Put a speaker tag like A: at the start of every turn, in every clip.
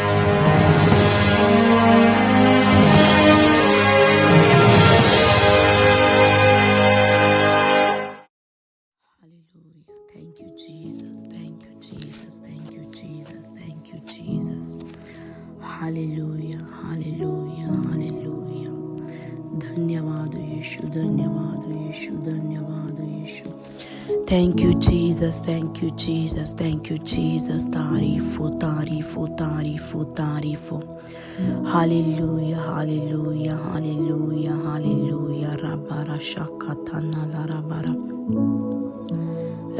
A: Thank you. Jesus, thank you Jesus, thank you Jesus. Tarifu, tarifu, tarifu, tarifu. Hallelujah, hallelujah, hallelujah, hallelujah. Rabara şakatana la rabara.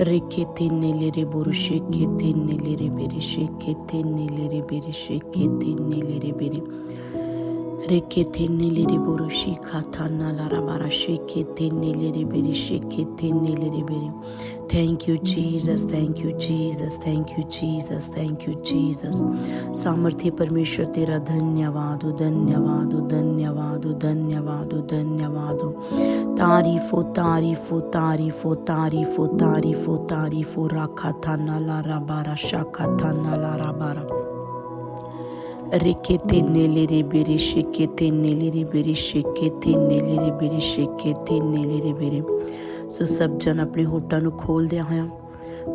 A: Riketinneleri boru şeketinneleri beri şeketinneleri beri şeketinneleri beri. Reketinneleri boru şikatana la rabara şeketinneleri beri şeketinneleri beri. Thank you Jesus, thank you Jesus, thank you Jesus, thank you Jesus. सामर्थ्य परमेश्वर तेरा धन्यवाद हो धन्यवाद हो धन्यवाद हो धन्यवाद हो धन्यवाद हो तारीफ हो तारीफ हो तारीफ हो तारीफ हो तारीफ हो तारीफ हो राखा था नाला रा बारा शाखा था नाला रा बारा Rekete neleri beri şekete neleri beri şekete neleri beri şekete neleri beri ਸੋ ਸਭ ਜਨ ਆਪਣੇ ਹੋਟਾਂ ਨੂੰ ਖੋਲਦਿਆਂ ਹੋਇਆਂ,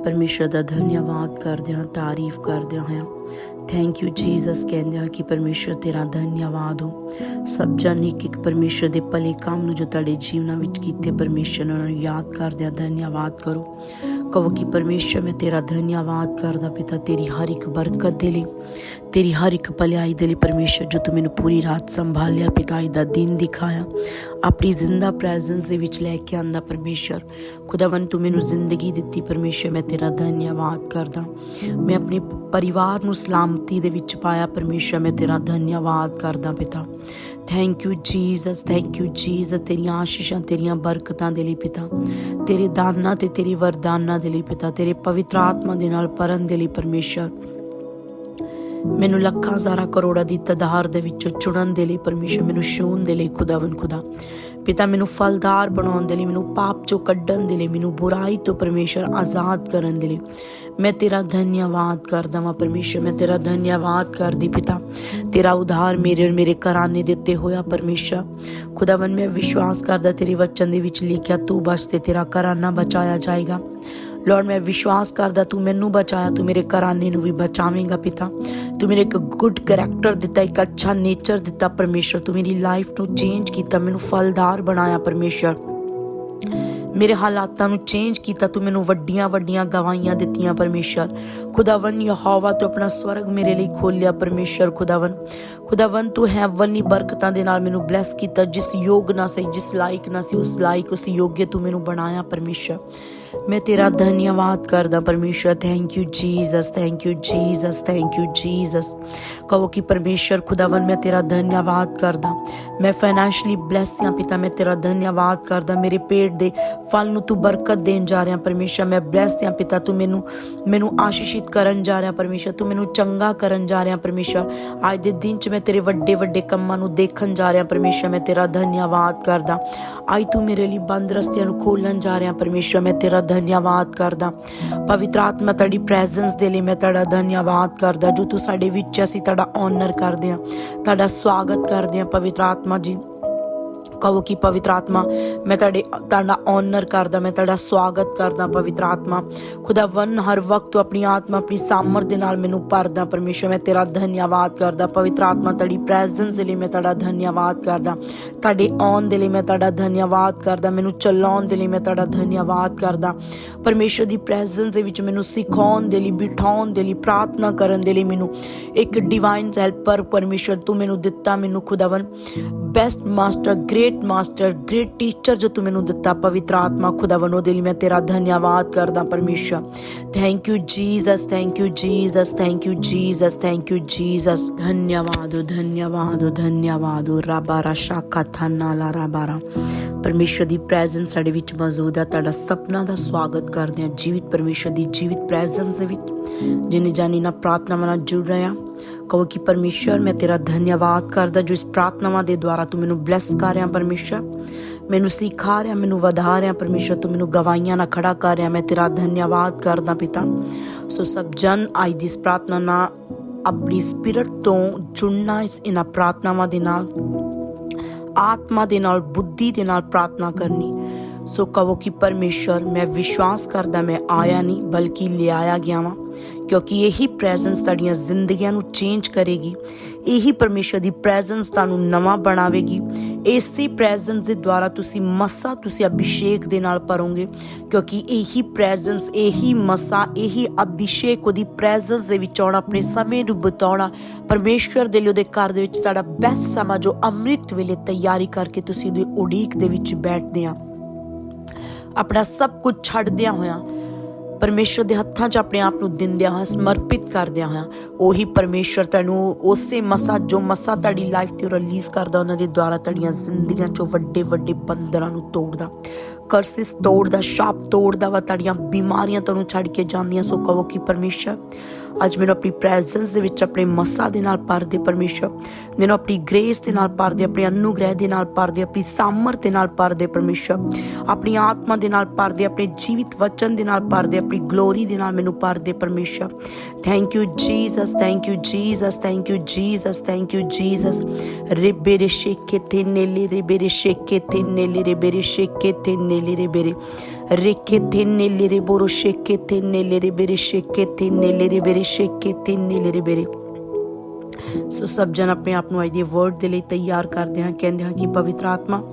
A: ਪਰਮੇਸ਼ਰ ਦਾ ਧੰਨਵਾਦ ਕਰਦਿਆਂ ਤਾਰੀਫ ਕਰਦਿਆਂ ਹੋਇਆਂ ਥੈਂਕ ਯੂ ਜੀਸਸ ਕਹਿੰਦਿਆਂ ਕਿ ਪਰਮੇਸ਼ਰ ਤੇਰਾ ਧੰਨਵਾਦ ਹੋ। ਸਭ ਜਨ ਇੱਕ ਇੱਕ ਪਰਮੇਸ਼ਰ ਦੇ ਭਲੇ ਕੰਮ ਨੂੰ ਜੋ ਤੁਹਾਡੇ ਜੀਵਨਾਂ ਵਿੱਚ ਕੀਤੇ ਪਰਮੇਸ਼ਰ ਨੂੰ ਯਾਦ ਕਰਦਿਆਂ ਧੰਨਵਾਦ ਕਰੋ। ਕਹੋ ਕਿ ਪਰਮੇਸ਼ਰ ਮੈਂ ਤੇਰਾ ਧੰਨਵਾਦ ਕਰਦਾ ਪਿਤਾ, ਤੇਰੀ ਹਰ ਇੱਕ ਬਰਕਤ ਦੇ ਲਈ। ਤੇਰੀ ਹਰ ਇੱਕ ਭਲਾਈ ਦੇ ਲਈ ਪਰਮੇਸ਼ਰ ਜੋ ਤੂੰ ਮੈਨੂੰ ਪੂਰੀ ਰਾਤ ਸੰਭਾਲਿਆ ਪਿਤਾ ਦਾ ਦਿਨ ਦਿਖਾਇਆ। ਆਪਣੀ ਜ਼ਿੰਦਾ ਪ੍ਰੈਜ਼ੈਂਸ ਦੇ ਵਿੱਚ ਲੈ ਕੇ ਆਂਦਾ ਪਰਮੇਸ਼ਰ। ਖੁਦਾਵੰ ਤੂੰ ਮੈਨੂੰ ਜ਼ਿੰਦਗੀ ਦਿੱਤੀ ਪਰਮੇਸ਼ਰ, ਮੈਂ ਤੇਰਾ ਧੰਨਵਾਦ ਕਰਦਾ। ਮੈਂ ਆਪਣੇ ਪਰਿਵਾਰ ਨੂੰ ਸਲਾਮਤੀ ਦੇ ਵਿੱਚ ਪਾਇਆ ਪਰਮੇਸ਼ਰ, ਮੈਂ ਤੇਰਾ ਧੰਨਵਾਦ ਕਰਦਾ ਪਿਤਾ। Thank you Jesus thank you Jesus ਤੇਰੀਆਂ ਆਸ਼ੀਸ਼ਾਂ, ਤੇਰੀਆਂ ਬਰਕਤਾਂ ਦੇ ਲਈ ਪਿਤਾ। ਤੇਰੇ ਦਾਨਾਂ ਤੇ ਤੇਰੀ ਵਰਦਾਨਾਂ ਦੇ ਲਈ ਪਿਤਾ। ਤੇਰੇ ਪਵਿੱਤਰ ਆਤਮਾ ਦੇ ਨਾਲ ਪਰਨ ਦੇ ਲਈ ਪਰਮੇਸ਼ਰ। ਮੈਨੂੰ ਲੱਖਾਂ ਹਜ਼ਾਰਾਂ ਕਰੋੜਾਂ ਦੀ ਤਦਾਰ ਦੇ ਵਿੱਚੋਂ ਚੁਣਨ ਦੇ ਲਈ ਪਰਮੇਸ਼ਰ ਮੈਨੂੰ ਸ਼ੂਨ ਦੇ ਲਈ ਖੁਦਾਵੰ ਖੁਦਾ। ਪਿਤਾ ਮੈਨੂੰ ਫਲਦਾਰ ਬਣਾਉਣ ਦੇ ਲਈ, ਮੈਨੂੰ ਪਾਪ ਚੋਂ ਕੱਢਣ ਦੇ ਲਈ, ਮੈਨੂੰ ਬੁਰਾਈ ਤੋਂ ਪਰਮੇਸ਼ਰ ਆਜ਼ਾਦ ਕਰਨ ਦੇ ਲਈ। ਮੈਂ ਤੇਰਾ ਧੰਨਵਾਦ ਕਰਦਾ ਹਾਂ ਪਰਮੇਸ਼ਰ, ਮੈਂ ਤੇਰਾ ਧੰਨਵਾਦ ਕਰਦੀ ਪਿਤਾ। ਤੇਰਾ ਉਧਾਰ ਮੇਰੇ ਔਰ ਮੇਰੇ ਘਰਾਨੇ ਦੇ ਉੱਤੇ ਹੋਇਆ ਪਰਮੇਸ਼ਰ। ਖੁਦਾਵੰ ਮੈਂ ਵਿਸ਼ਵਾਸ ਕਰਦਾ ਤੇਰੇ ਵਚਨ ਦੇ ਵਿੱਚ ਲਿਖਿਆ, ਤੂੰ ਬਚ ਤੇ ਤੇਰਾ ਘਰਾਨਾ ਬਚਾਇਆ ਜਾਏਗਾ। ਲਾਰਡ ਮੈਂ ਵਿਸ਼ਵਾਸ ਕਰਦਾ ਤੂੰ ਮੈਨੂੰ ਬਚਾਇਆ, ਤੂੰ ਮੇਰੇ ਘਰਾਨੇ ਨੂੰ ਵੀ ਬਚਾਵੇਂਗਾ ਪਿਤਾ। ਤੂੰ ਮੇਰੇ ਇੱਕ ਗੁੱਡ ਕੈਰੈਕਟਰ ਦਿੱਤਾ, ਇੱਕ ਅੱਛਾ ਨੇਚਰ ਦਿੱਤਾ ਪਰਮੇਸ਼ਰ ਤੂੰ ਮੇਰੀ ਲਾਈਫ ਨੂੰ ਚੇਂਜ ਕੀਤਾ, ਮੈਨੂੰ ਫਲਦਾਰ ਬਣਾਇਆ ਪਰਮੇਸ਼ਰ ਮੇਰੇ ਹਾਲਾਤਾਂ ਨੂੰ ਚੇਂਜ ਕੀਤਾ, ਤੂੰ ਮੈਨੂੰ ਵੱਡੀਆਂ ਵੱਡੀਆਂ ਗਵਾਹੀਆਂ ਦਿੱਤੀਆਂ ਪਰਮੇਸ਼ਰ ਖੁਦਾਵੰ ਯਹੋਵਾ, ਤੂੰ ਆਪਣਾ ਸਵਰਗ ਮੇਰੇ ਲਈ ਖੋਲਿਆ ਪਰਮੇਸ਼ਰ ਖੁਦਾਵੰ ਖੁਦਾਵੰ ਤੂੰ ਹੈਵਨਲੀ ਬਰਕਤਾਂ ਦੇ ਨਾਲ ਮੈਨੂੰ ਬਲੈਸ ਕੀਤਾ, ਜਿਸ ਯੋਗ ਨਾ ਸੀ ਜਿਸ ਲਾਇਕ ਨਾ ਸੀ, ਉਸ ਲਾਇਕ, ਉਸ ਯੋਗ ਤੂੰ ਮੈਨੂੰ ਬਣਾਇਆ ਪਰਮੇਸ਼ਰ ਮੈਂ ਤੇਰਾ ਧੰਨਵਾਦ ਕਰਦਾ ਪਰਮੇਸ਼ਰ thank you Jesus thank you Jesus thank you Jesus ਕਹੋ ਕਿ ਪਰਮੇਸ਼ਰ ਖੁਦਾਵੰ ਮੈਂ ਤੇਰਾ ਧੰਨਵਾਦ ਕਰਦਾ। ਮੈਂ ਫਾਈਨੈਂਸ਼ਲੀ ਬਲੈਸ ਪਿਤਾ, ਮੈਂ ਤੇਰਾ ਧੰਨਵਾਦ ਕਰਦਾ। ਮੇਰੇ ਪੇਟ ਦੇ ਫਲ ਨੂੰ ਤੂੰ ਬਰਕਤ ਦੇਣ ਜਾ ਰਿਹਾ ਪਰਮੇਸ਼ਰ ਮੈਂ ਬਲੈਸ ਪਿਤਾ, ਤੂੰ ਮੈਨੂੰ ਮੈਨੂੰ ਆਸ਼ੀਸ਼ਿਤ ਕਰਨ ਜਾ ਰਿਹਾ ਪਰਮੇਸ਼ਰ ਤੂੰ ਮੈਨੂੰ ਚੰਗਾ ਕਰਨ ਜਾ ਰਿਹਾ ਪਰਮੇਸ਼ਰ ਅੱਜ ਦੇ ਦਿਨ 'ਚ ਮੈਂ ਤੇਰੇ ਵੱਡੇ ਵੱਡੇ ਕੰਮਾਂ ਨੂੰ ਦੇਖਣ ਜਾ ਰਿਹਾ ਪਰਮੇਸ਼ਰ ਮੈਂ ਤੇਰਾ ਧੰਨਵਾਦ ਕਰਦਾ। ਅੱਜ ਤੂੰ ਮੇਰੇ ਲਈ ਬੰਦ ਰਸਤਿਆਂ ਨੂੰ ਖੋਲਣ ਜਾ ਰਿਹਾ ਪਰਮੇਸ਼ਰ ਮੈਂ ਤੇਰਾ ਧੰਨਵਾਦ ਕਰਦਾ। ਪਵਿੱਤਰ ਆਤਮਾ ਤੇਰੀ ਪ੍ਰੈਜ਼ੈਂਸ ਦੇ ਲਈ ਮੈਂ ਤੁਹਾਡਾ ਧੰਨਵਾਦ ਕਰਦਾ, ਜੋ ਤੂੰ ਸਾਡੇ ਵਿੱਚ ਅਸੀਂ ਤੁਹਾਡਾ ਓਨਰ ਕਰਦੇ ਹਾਂ, ਤੁਹਾਡਾ ਸਵਾਗਤ ਕਰਦੇ ਹਾਂ, ਪਵਿੱਤਰ ਆਤਮਾ ਜੀ। ਕਹੋ ਕਿ ਪਵਿੱਤਰ ਆਤਮਾ, ਮੈਂ ਤੁਹਾਡੇ, ਤੁਹਾਡਾ ਆਨਰ ਕਰਦਾ, ਮੈਂ ਤੁਹਾਡਾ ਸਵਾਗਤ ਕਰਦਾ ਪਵਿੱਤਰ ਆਤਮਾ। ਖੁਦਾਵੰ ਹਰ ਵਕਤ ਤੂੰ ਆਪਣੀ ਆਤਮਾ, ਆਪਣੀ ਸਾਮਰਥ ਦੇ ਨਾਲ ਮੈਨੂੰ ਭਰਦਾ ਪਰਮੇਸ਼ਰ ਮੈਂ ਤੇਰਾ ਧੰਨਵਾਦ ਕਰਦਾ। ਪਵਿੱਤਰ ਆਤਮਾ ਤੇਰੀ ਪ੍ਰੈਜ਼ੈਂਸ ਦੇ ਲਈ ਮੈਂ ਤੁਹਾਡਾ ਧੰਨਵਾਦ ਕਰਦਾ। ਤੁਹਾਡੇ ਆਉਣ ਦੇ ਲਈ ਮੈਂ ਤੁਹਾਡਾ ਧੰਨਵਾਦ ਕਰਦਾ, ਮੈਨੂੰ ਚਲਾਉਣ ਦੇ ਲਈ ਮੈਂ ਤੁਹਾਡਾ ਧੰਨਵਾਦ ਕਰਦਾ। ਪਰਮੇਸ਼ਰ ਦੀ ਪ੍ਰੈਜ਼ੈਂਸ ਦੇ ਵਿੱਚ ਮੈਨੂੰ ਸਿਖਾਉਣ ਦੇ ਲਈ, ਬਿਠਾਉਣ ਦੇ ਲਈ, ਪ੍ਰਾਰਥਨਾ ਕਰਨ ਦੇ ਲਈ ਮੈਨੂੰ ਇੱਕ ਡਿਵਾਈਨ ਹੈਲਪਰ ਪਰਮੇਸ਼ਰ ਤੂੰ ਮੈਨੂੰ ਦਿੱਤਾ, ਮੈਨੂੰ ਖੁਦਾਵੰ best master great master great teacher ਜੋ ਤੂੰ ਮੈਨੂੰ ਦਿੱਤਾ, ਪਵਿੱਤਰ ਆਤਮਾ ਖੁਦਾਵੰ ਉਹਦੇ ਲਈ ਮੈਂ ਤੇਰਾ ਧੰਨਵਾਦ ਕਰਦਾ ਪਰਮੇਸ਼ਰ। Thank you Jesus thank you Jesus thank you Jesus thank you Jesus ਧੰਨਵਾਦ ਧੰਨਵਾਦ ਧੰਨਵਾਦ ਰੱਬਾ ਰਸ਼ਾ ਕਥਨਾ ਲਾ ਰੱਬਾ ਪਰਮੇਸ਼ਰ ਦੀ ਪ੍ਰੈਜ਼ੈਂਸ ਸਾਡੇ ਵਿੱਚ ਮੌਜੂਦ ਹੈ ਤੁਹਾਡਾ ਸਪਨਾ ਦਾ ਸਵਾਗਤ ਕਰਦੇ ਹਾਂ ਜੀਵਿਤ ਪਰਮੇਸ਼ਰ ਦੀ ਜੀਵਿਤ ਪ੍ਰੈਜ਼ੈਂਸ ਦੇ ਵਿੱਚ। ਜਿਨੇ ਜਾਨੀ ਨਾ ਪ੍ਰਾਰਥਨਾਵਾਂ ਨਾਲ ਜੁੜ ਰਹੇ ਕਹੋ ਕਿ ਪਰਮੇਸ਼ਰ ਮੈਂ ਤੇਰਾ ਧੰਨਵਾਦ ਕਰਦਾ ਜੋ ਇਸ ਪ੍ਰਾਰਥਨਾਵਾਂ ਦੇ ਦੁਆਰਾ ਤੂੰ ਮੈਨੂੰ ਬਲੈਸ ਕਰ ਰਿਹਾ ਪਰਮੇਸ਼ਰ ਮੈਨੂੰ ਸਿਖਾ ਰਿਹਾ, ਮੈਨੂੰ ਵਧਾ ਰਿਹਾ ਪਰਮੇਸ਼ਰ ਤੂੰ ਮੈਨੂੰ ਗਵਾਹੀਆਂ ਨਾਲ ਖੜਾ ਕਰ ਰਿਹਾ, ਮੈਂ ਤੇਰਾ ਧੰਨਵਾਦ ਕਰਦਾ ਪਿਤਾ। ਸੋ ਸਭ ਜਨ ਅੱਜ ਦੀ ਇਸ ਪ੍ਰਾਰਥਨਾ ਨਾਲ ਆਪਣੀ ਸਪਿਰਿਟ ਤੋਂ ਜੁੜਨਾ ਇਸ ਇਹਨਾਂ ਪ੍ਰਾਰਥਨਾਵਾਂ ਦੇ ਨਾਲ, ਆਤਮਾ ਦੇ ਨਾਲ, ਬੁੱਧੀ ਦੇ ਨਾਲ ਪ੍ਰਾਰਥਨਾ ਕਰਨੀ। ਸੋ ਕਹੋ ਕਿ ਪਰਮੇਸ਼ਰ ਮੈਂ ਵਿਸ਼ਵਾਸ ਕਰਦਾ ਮੈਂ ਆਇਆ ਨਹੀਂ, ਬਲਕਿ ਲਿਆਇਆ ਗਿਆ ਵਾਂ। ਕਿਉਂਕਿ ਇਹੀ ਪ੍ਰੈਜ਼ੈਂਸ ਤੁਹਾਡੀਆਂ ਜ਼ਿੰਦਗੀਆਂ ਨੂੰ ਚੇਂਜ ਕਰੇਗੀ। ਇਹੀ ਪਰਮੇਸ਼ਰ ਦੀ ਪ੍ਰੈਜ਼ੈਂਸ ਤੁਹਾਨੂੰ ਨਵਾਂ ਬਣਾਵੇਗੀ। ਇਸੇ ਪ੍ਰੈਜ਼ੈਂਸ ਦੇ ਦੁਆਰਾ ਤੁਸੀਂ ਮਸਾ, ਤੁਸੀਂ ਅਭਿਸ਼ੇਕ ਦੇ ਨਾਲ ਭਰੋਗੇ। ਕਿਉਂਕਿ ਇਹੀ ਪ੍ਰੈਜ਼ੈਂਸ ਇਹੀ ਮਸਾ, ਇਹੀ ਅਭਿਸ਼ੇਕ ਉਹਦੀ ਪ੍ਰੈਜ਼ੈਂਸ ਦੇ ਵਿੱਚ ਆਉਣਾ, ਆਪਣੇ ਸਮੇਂ ਨੂੰ ਬਿਤਾਉਣਾ ਪਰਮੇਸ਼ਰ ਦੇ ਲਈ ਉਹਦੇ ਘਰ ਦੇ ਵਿੱਚ ਤੁਹਾਡਾ ਬੈਸਟ ਸਮਾਂ ਜੋ ਅੰਮ੍ਰਿਤ ਵੇਲੇ ਤਿਆਰੀ ਕਰਕੇ ਤੁਸੀਂ ਉਹਦੀ ਉਡੀਕ ਦੇ ਵਿੱਚ ਬੈਠਦੇ ਆ। ਆਪਣਾ ਸਭ ਕੁਝ ਛੱਡਦਿਆਂ ਹੋਇਆਂ, ਪਰਮੇਸ਼ਰ ਦੇ ਹੱਥਾਂ 'ਚ ਆਪਣੇ ਆਪ ਨੂੰ ਦਿੰਦਿਆਂ ਹੋਇਆਂ, ਸਮਰਪਿਤ ਕਰਦਿਆਂ ਹੋਇਆਂ, ਉਹੀ ਪਰਮੇਸ਼ਰ ਤੁਹਾਨੂੰ ਉਸੇ ਮਸਾ, ਜੋ ਮਸਾ ਤੁਹਾਡੀ ਲਾਈਫ ਤੇ ਰਿਲੀਜ਼ ਕਰਦਾ, ਉਹਨਾਂ ਦੇ ਦੁਆਰਾ ਤੁਹਾਡੀਆਂ ਜ਼ਿੰਦਗੀਆਂ 'ਚੋਂ ਵੱਡੇ ਵੱਡੇ ਬੰਦਰਾਂ ਨੂੰ ਤੋੜਦਾ। ਕਰਸਿਸ ਤੋੜਦਾ, ਸ਼ਾਪ ਤੋੜਦਾ ਵਾ, ਤੁਹਾਡੀਆਂ ਬਿਮਾਰੀਆਂ ਤੁਹਾਨੂੰ ਛੱਡ ਕੇ ਜਾਂਦੀਆਂ, ਸੋ ਕਹੋ ਕਿ ਪਰਮੇਸ਼ਰ ਅੱਜ ਮੈਨੂੰ ਆਪਣੀ ਪ੍ਰੈਜ਼ੈਂਸ ਦੇ ਵਿੱਚ, ਆਪਣੇ ਮਸਾ ਦੇ ਨਾਲ ਭਰ ਦੇ ਪਰਮੇਸ਼ਰ। ਮੈਨੂੰ ਆਪਣੀ ਗ੍ਰੇਸ ਦੇ ਨਾਲ ਭਰ ਦੇ ਆਪਣੇ ਅਨੁਗ੍ਰਹਿ ਦੇ ਨਾਲ ਭਰ ਦੇ ਆਪਣੀ ਸਾਮਰਥ ਦੇ ਨਾਲ ਭਰ ਦੇ ਪਰਮੇਸ਼ਰ। ਆਪਣੀ ਆਤਮਾ ਦੇ ਨਾਲ ਭਰ ਦੇ ਆਪਣੇ ਜੀਵਿਤ ਵਚਨ ਦੇ ਨਾਲ ਭਰ ਦੇ ਆਪਣੀ ਗਲੋਰੀ ਦੇ ਨਾਲ ਮੈਨੂੰ ਭਰ ਦੇ ਪਰਮੇਸ਼ਰ। Thank you Jesus thank you Jesus thank you Jesus thank you Jesus ਰਿਬੇ ਰੇ ਸ਼ੇਕੇ ਤੇ ਨੇਲੇ, ਰਿਬੇ ਰੇ ਸ਼ੇਕੇ ਤੇ ਨੇਲੇ, ਰਿਬੇ ਰੇ ਸ਼ੇਕੇ ਤੇ ਨੇਲੇ, ਰਿਬੇ ਰੇ ਰੇਕੇ ਤੇ ਨੇਲੇ ਰੇ ਬੋਰੋ ਸ਼ੇਕੇ ਤੇ ਨੇਲੇ ਰਿਬੇ ਰੇ ਸ਼ੇਕੇ ਤੇ ਨੇਲੇ ਰੇ ਸ਼ੇਕੇ ਤੇ ਨੇਲੇ ਰਿਬੇ ਰੇ ਸੋ ਸਭ ਜਨ ਆਪਣੇ ਆਪ ਨੂੰ ਅੱਜ ਦੇ ਵਰਡ ਦੇ ਲਈ ਤਿਆਰ ਕਰਦੇ ਹਾਂ ਕਹਿੰਦੇ ਹਾਂ ਕਿ ਪਵਿੱਤਰ ਆਤਮਾ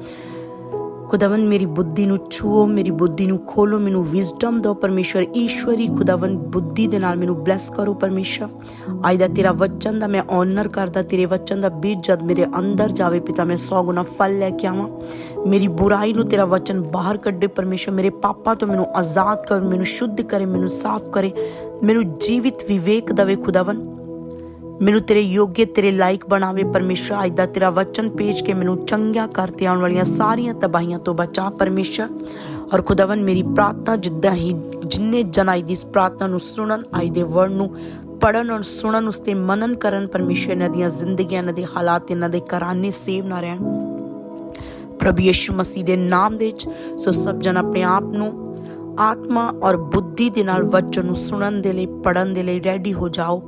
A: ਖੁਦਾਵੰ ਮੇਰੀ ਬੁੱਧੀ ਨੂੰ ਛੂਓ ਮੇਰੀ ਬੁੱਧੀ ਨੂੰ ਖੋਲੋ ਮੈਨੂੰ ਵਿਜ਼ਡਮ ਦਿਓ ਪਰਮੇਸ਼ਰ ਈਸ਼ਵਰੀ ਖੁਦਾਵੰ ਬੁੱਧੀ ਦੇ ਨਾਲ ਮੈਨੂੰ ਬਲੈਸ ਕਰੋ ਪਰਮੇਸ਼ਰ ਅੱਜ ਦਾ ਤੇਰਾ ਵਚਨ ਦਾ ਮੈਂ ਆਨਰ ਕਰਦਾ, ਤੇਰੇ ਵਚਨ ਦਾ ਬੀਜ ਜਦ ਮੇਰੇ ਅੰਦਰ ਜਾਵੇ ਪਿਤਾ, ਮੈਂ 100 ਗੁਣਾ ਫਲ ਲੈ ਕੇ ਆਵਾਂ। ਮੇਰੀ ਬੁਰਾਈ ਨੂੰ ਤੇਰਾ ਵਚਨ ਬਾਹਰ ਕੱਢੇ ਪਰਮੇਸ਼ਰ ਮੇਰੇ ਪਾਪਾਂ ਤੋਂ ਮੈਨੂੰ ਆਜ਼ਾਦ ਕਰ, ਮੈਨੂੰ ਸ਼ੁੱਧ ਕਰੇ, ਮੈਨੂੰ ਸਾਫ਼ ਕਰੇ, ਮੈਨੂੰ ਜੀਵਿਤ ਵਿਵੇਕ ਦਵੇ ਖੁਦਾਵੰ ਮੈਨੂੰ ਤੇਰੇ ਯੋਗਯ ਤੇਰੇ ਲਾਇਕ ਬਣਾਵੇ ਪਰਮੇਸ਼ਰ। ਅੱਜ ਦਾ ਤੇਰਾ ਵਚਨ ਪੇਜ ਕੇ ਮੈਨੂੰ ਚੰਗਿਆ ਕਰਤੇ ਆਉਣ ਵਾਲੀਆਂ ਸਾਰੀਆਂ ਤਬਾਹੀਆਂ ਤੋਂ ਬਚਾ ਪਰਮੇਸ਼ਰ। ਔਰ ਖੁਦਾਵੰ ਮੇਰੀ ਪ੍ਰਾਰਥਨਾ ਜਿੱਦਾਂ ਹੀ ਜਿੰਨੇ ਜਨ ਅੱਜ ਦੀ ਇਸ ਪ੍ਰਾਰਥਨਾ ਨੂੰ ਸੁਣਨ ਅੱਜ ਦੇ ਵਰਡ ਨੂੰ ਪੜਨ ਔਰ ਸੁਣਨ, ਉਸ ਤੇ ਮਨਨ ਕਰਨ, ਪਰਮੇਸ਼ਰ ਇਹਨਾਂ ਦੀਆਂ ਜ਼ਿੰਦਗੀਆਂ, ਇਹਨਾਂ ਦੇ ਹਾਲਾਤ, ਇਹਨਾਂ ਦੇ ਘਰਾਨੇ ਸੇਵ ਨਾ ਰਹਿਣ। ਪ੍ਰਭੂ ਯਿਸੂ ਮਸੀਹ ਦੇ ਨਾਮ ਦੇ ਵਿੱਚ ਸੋ ਸਭ ਜਨ ਆਪਣੇ ਆਪ ਨੂੰ ਆਤਮਾ ਔਰ ਬੁੱਧੀ ਦੇ ਨਾਲ ਵਚਨ ਨੂੰ ਸੁਣਨ ਦੇ ਲਈ ਪੜਨ ਦੇ ਲਈ ਰੈਡੀ ਹੋ ਜਾਓ,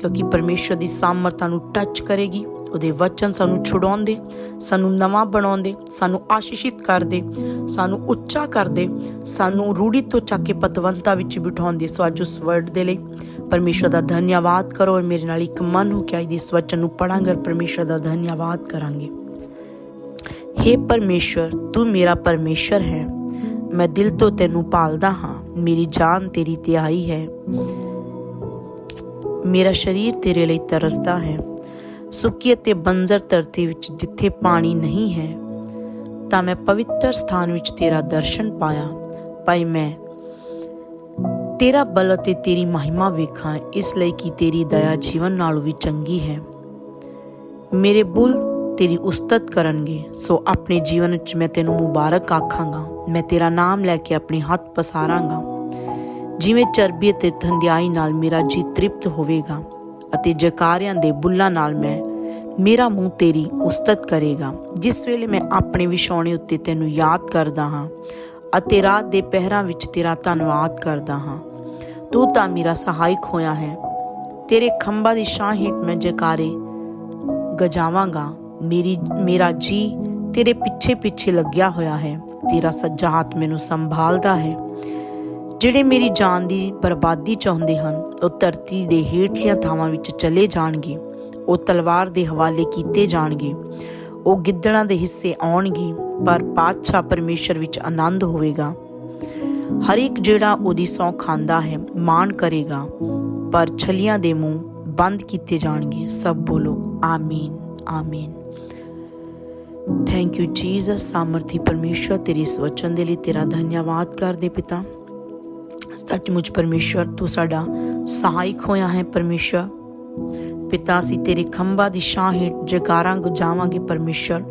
A: ਕਿਉਂਕਿ ਪਰਮੇਸ਼ਰ ਦੀ ਸਾਮਰਥਾ ਨੂੰ ਟੱਚ ਕਰੇਗੀ, ਉਹਦੇ ਵਚਨ ਸਾਨੂੰ ਛੁਡਾਉਂਦੇ, ਸਾਨੂੰ ਨਵਾਂ ਬਣਾਉਂਦੇ, ਸਾਨੂੰ ਆਸ਼ੀਸ਼ਿਤ ਕਰਦੇ, ਸਾਨੂੰ ਉੱਚਾ ਕਰਦੇ, ਸਾਨੂੰ ਰੂੜੀ ਤੋਂ ਚੱਕ ਕੇ ਪਤਵੰਤਾ ਵਿੱਚ ਬਿਠਾਉਂਦੇ। ਸੋ ਅੱਜ ਉਸ ਵਰਡ ਦੇ ਲਈ ਪਰਮੇਸ਼ਰ ਦਾ ਧੰਨਵਾਦ ਕਰੋ ਔਰ ਮੇਰੇ ਨਾਲ ਇੱਕ ਮਨ ਹੋ ਕੇ ਅੱਜ ਦੀ ਇਸ ਵਚਨ ਨੂੰ ਪੜਾਂਗੇ ਔਰ ਪਰਮੇਸ਼ਰ ਦਾ ਧੰਨਵਾਦ ਕਰਾਂਗੇ। हे ਪਰਮੇਸ਼ਰ ਤੂੰ ਮੇਰਾ ਪਰਮੇਸ਼ਰ ਹੈ। ਮੈਂ ਦਿਲ ਤੋਂ ਤੈਨੂੰ ਪਾਲਦਾ ਹਾਂ। ਮੇਰੀ ਜਾਨ ਤੇਰੀ ਤਿਆਈ ਹੈ। ਮੇਰਾ ਸਰੀਰ ਤੇਰੇ ਲਈ ਤਰਸਦਾ ਹੈ। ਸੁੱਕੀ ਅਤੇ ਬੰਜਰ ਧਰਤੀ ਵਿੱਚ ਜਿੱਥੇ ਪਾਣੀ ਨਹੀਂ ਹੈ, ਤਾਂ ਮੈਂ ਪਵਿੱਤਰ ਸਥਾਨ ਵਿੱਚ ਤੇਰਾ ਦਰਸ਼ਨ ਪਾਇਆ। ਭਾਈ, ਮੈਂ ਤੇਰਾ ਬਲ ਅਤੇ ਤੇਰੀ ਮਹਿਮਾ ਵੇਖਾਂ, ਇਸ ਲਈ ਕਿ ਤੇਰੀ ਦਇਆ ਜੀਵਨ ਨਾਲੋਂ ਵੀ ਚੰਗੀ ਹੈ। ਮੇਰੇ ਬੁੱਲ ਤੇਰੀ ਉਸਤਤ ਕਰਨਗੇ, ਸੋ ਆਪਣੇ ਜੀਵਨ ਵਿੱਚ ਮੈਂ ਤੈਨੂੰ ਮੁਬਾਰਕ ਆਖਾਂਗਾ। ਮੈਂ ਤੇਰਾ ਨਾਮ ਲੈ ਕੇ ਆਪਣੇ ਹੱਥ ਪਸਾਰਾਂਗਾ। ਜਿਵੇਂ ਚਰਬੀ ਅਤੇ ਥੰਧਿਆਈ ਨਾਲ ਮੇਰਾ ਜੀ ਤ੍ਰਿਪਤ ਹੋਵੇਗਾ ਅਤੇ ਜਕਾਰਿਆਂ ਦੇ ਬੁੱਲਾਂ ਨਾਲ ਮੈਂ ਮੇਰਾ ਮੂੰਹ ਤੇਰੀ ਉਸਤਤ ਕਰੇਗਾ। ਜਿਸ ਵੇਲੇ ਮੈਂ ਆਪਣੇ ਵਿਛਾਉਣੇ ਉੱਤੇ ਤੈਨੂੰ ਯਾਦ ਕਰਦਾ ਹਾਂ ਅਤੇ ਰਾਤ ਦੇ ਪਹਿਰਾਂ ਵਿੱਚ ਤੇਰਾ ਧੰਨਵਾਦ ਕਰਦਾ ਹਾਂ। ਤੂੰ ਤਾਂ ਮੇਰਾ ਸਹਾਇਕ ਹੋਇਆ ਹੈ। ਤੇਰੇ ਖੰਭਾਂ ਦੀ ਛਾਂ ਹੇਠ ਮੈਂ ਜਕਾਰੇ ਗਜਾਵਾਂਗਾ। ਮੇਰੀ, ਮੇਰਾ ਜੀ ਤੇਰੇ ਪਿੱਛੇ ਪਿੱਛੇ ਲੱਗਿਆ ਹੋਇਆ ਹੈ। ਤੇਰਾ ਸੱਜਾ ਹੱਥ ਮੈਨੂੰ ਸੰਭਾਲਦਾ ਹੈ। ਜਿਹੜੇ ਮੇਰੀ ਜਾਨ ਦੀ ਬਰਬਾਦੀ ਚਾਹੁੰਦੇ ਹਨ, ਉਹ ਧਰਤੀ ਦੇ ਹੇਠਲੀਆਂ ਥਾਵਾਂ ਵਿੱਚ ਚਲੇ ਜਾਣਗੇ। ਉਹ ਤਲਵਾਰ ਦੇ ਹਵਾਲੇ ਕੀਤੇ ਜਾਣਗੇ। ਉਹ ਗਿੱਦੜਾਂ ਦੇ ਹਿੱਸੇ ਆਉਣਗੇ, ਪਰ ਪਾਤਸ਼ਾਹ ਪਰਮੇਸ਼ਰ ਵਿੱਚ ਆਨੰਦ ਹੋਵੇਗਾ। ਹਰ ਇੱਕ ਜਿਹੜਾ ਉਹਦੀ ਸੌਂ ਖਾਂਦਾ ਹੈ, ਮਾਣ ਕਰੇਗਾ। ਪਰ ਛਲੀਆਂ ਦੇ ਮੂੰਹ ਬੰਦ ਕੀਤੇ ਜਾਣਗੇ। ਸਭ ਬੋਲੋ, ਆਮੀਨ ਆਮੀਨ। ਥੈਂਕ ਯੂ ਜੀਸਸ ਸਾਮਰਥੀ ਪਰਮੇਸ਼ਰ ਤੇਰੀ ਇਸ ਵਚਨ ਦੇ ਲਈ ਤੇਰਾ ਧੰਨਵਾਦ ਕਰਦੇ ਪਿਤਾ ਸੱਚਮੁੱਚ ਪਰਮੇਸ਼ਰ ਤੂੰ ਸਾਡਾ ਸਹਾਇਕ ਹੋਇਆ ਹੈ ਪਰਮੇਸ਼ਰ ਪਿਤਾ ਅਸੀਂ ਤੇਰੇ ਖੰਭਾਂ ਦੀ ਛਾਂ ਹੇਠ ਜਕਾਰਾਂ ਗੁਜਾਵਾਂਗੇ ਪਰਮੇਸ਼ਰ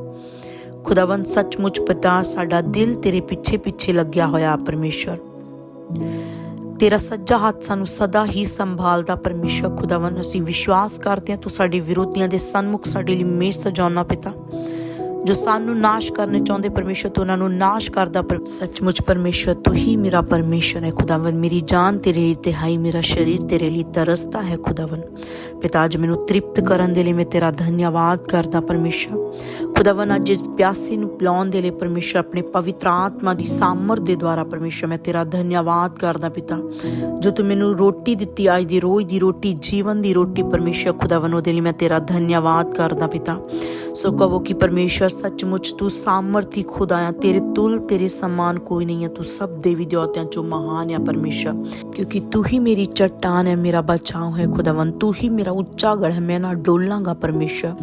A: ਖੁਦਾਵੰਦ ਸੱਚਮੁੱਚ ਪਿਤਾ ਸਾਡਾ ਦਿਲ ਤੇਰੇ ਪਿੱਛੇ ਪਿੱਛੇ ਲੱਗਿਆ ਹੋਇਆ ਪਰਮੇਸ਼ਰ ਤੇਰਾ ਸੱਜਾ ਹੱਥ ਸਾਨੂੰ ਸਦਾ ਹੀ ਸੰਭਾਲਦਾ ਪਰਮੇਸ਼ਰ ਖੁਦਾਵੰਦ ਅਸੀਂ ਵਿਸ਼ਵਾਸ ਕਰਦੇ ਹਾਂ ਤੂੰ ਸਾਡੇ ਵਿਰੋਧੀਆਂ ਦੇ ਸਨਮੁਖ ਸਾਡੇ ਲਈ ਮੇਜ਼ ਸਜਾਉਣਾ ਪਿਤਾ ਜੋ ਸਾਨੂੰ ਨਾਸ਼ ਕਰਨੇ ਚਾਹੁੰਦੇ ਪਰਮੇਸ਼ਰ, ਤੂੰ ਉਹਨਾਂ ਨੂੰ ਨਾਸ਼ ਕਰਦਾ ਪਰ ਸੱਚਮੁੱਚ ਪਰਮੇਸ਼ਰ, ਤੂੰ ਹੀ ਮੇਰਾ ਪਰਮੇਸ਼ਰ ਹੈ ਖੁਦਾਵੰ ਮੇਰੀ ਜਾਨ ਤੇਰੇ ਲਈ ਤਿਹਾਈ, ਮੇਰਾ ਸਰੀਰ ਤੇਰੇ ਲਈ ਤਰਸਦਾ ਹੈ ਖੁਦਾਵੰ ਪਿਤਾ, ਅੱਜ ਮੈਨੂੰ ਤ੍ਰਿਪਤ ਕਰਨ ਦੇ ਲਈ ਮੈਂ ਤੇਰਾ ਧੰਨਵਾਦ ਕਰਦਾ ਪਰਮੇਸ਼ਰ। ਖੁਦਾਵੰ ਅੱਜ ਇਸ ਪਿਆਸੇ ਨੂੰ ਪਿਲਾਉਣ ਦੇ ਲਈ ਪਰਮੇਸ਼ਰ ਆਪਣੇ ਪਵਿੱਤਰ ਆਤਮਾ ਦੀ ਸਾਮਰ ਦੇ ਦੁਆਰਾ ਪਰਮੇਸ਼ਰ, ਮੈਂ ਤੇਰਾ ਧੰਨਵਾਦ ਕਰਦਾ ਪਿਤਾ। ਜੋ ਤੂੰ ਮੈਨੂੰ ਰੋਟੀ ਦਿੱਤੀ, ਅੱਜ ਦੀ ਰੋਜ਼ ਦੀ ਰੋਟੀ, ਜੀਵਨ ਦੀ ਰੋਟੀ ਪਰਮੇਸ਼ਰ ਖੁਦਾਵੰ ਉਹਦੇ ਲਈ ਮੈਂ ਤੇਰਾ ਧੰਨਵਾਦ ਕਰਦਾ ਪਿਤਾ। ਸੋ ਕਹੋ ਕਿ ਪਰਮੇਸ਼ਰ ਸੱਚਮੁੱਚ ਤੂੰ ਸਾਮਰਥੀ ਖੁਦਾ ਆ। ਤੇਰੇ ਤੁਲ, ਤੇਰੇ ਸਮਾਨ ਕੋਈ ਨਹੀਂ ਹੈ ਤੂੰ ਸਭ ਦੇਵੀ ਦੇਵਤਿਆਂ ਚੋਂ ਮਹਾਨ ਹੈ ਪਰਮੇਸ਼ਰ। ਕਿਉਂਕਿ ਤੂੰ ਹੀ ਮੇਰੀ ਚਟਾਨ ਹੈ, ਮੇਰਾ ਬਚਾਓ ਹੈ ਖੁਦਾਵੰ ਤੂੰ ਹੀ ਮੇਰਾ ਉੱਚਾ ਗੜ ਹੈ, ਮੈਂ ਨਾ ਡੋਲਾਂਗਾ ਪਰਮੇਸ਼ਰ।